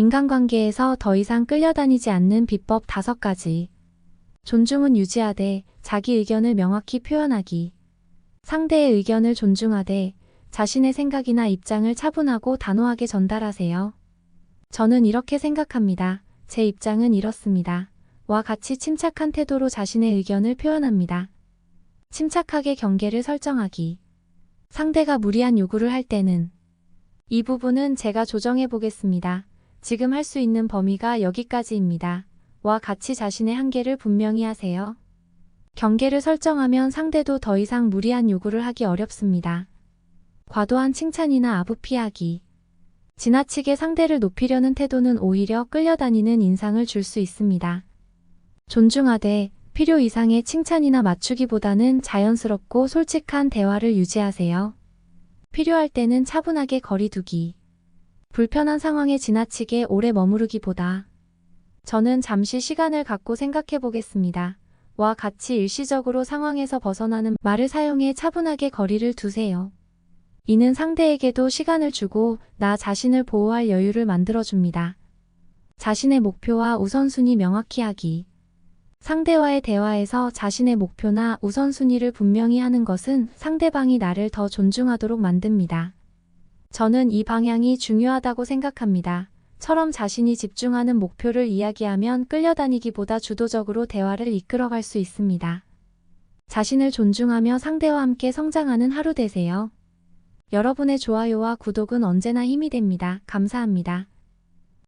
인간관계에서 더 이상 끌려다니지 않는 비법 5가지. 존중은 유지하되 자기 의견을 명확히 표현하기. 상대의 의견을 존중하되 자신의 생각이나 입장을 차분하고 단호하게 전달하세요. 저는 이렇게 생각합니다. 제 입장은 이렇습니다. 와 같이 침착한 태도로 자신의 의견을 표현합니다. 침착하게 경계를 설정하기. 상대가 무리한 요구를 할 때는 이 부분은 제가 조정해 보겠습니다. 지금 할 수 있는 범위가 여기까지입니다. 와 같이 자신의 한계를 분명히 하세요. 경계를 설정하면 상대도 더 이상 무리한 요구를 하기 어렵습니다. 과도한 칭찬이나 아부 피하기. 지나치게 상대를 높이려는 태도는 오히려 끌려다니는 인상을 줄 수 있습니다. 존중하되 필요 이상의 칭찬이나 맞추기보다는 자연스럽고 솔직한 대화를 유지하세요. 필요할 때는 차분하게 거리두기. 불편한 상황에 지나치게 오래 머무르기보다 저는 잠시 시간을 갖고 생각해 보겠습니다. 와 같이 일시적으로 상황에서 벗어나는 말을 사용해 차분하게 거리를 두세요. 이는 상대에게도 시간을 주고 나 자신을 보호할 여유를 만들어줍니다. 자신의 목표와 우선순위 명확히 하기. 상대와의 대화에서 자신의 목표나 우선순위를 분명히 하는 것은 상대방이 나를 더 존중하도록 만듭니다. 저는 이 방향이 중요하다고 생각합니다. 처럼 자신이 집중하는 목표를 이야기하면 끌려다니기보다 주도적으로 대화를 이끌어갈 수 있습니다. 자신을 존중하며 상대와 함께 성장하는 하루 되세요. 여러분의 좋아요와 구독은 언제나 힘이 됩니다. 감사합니다.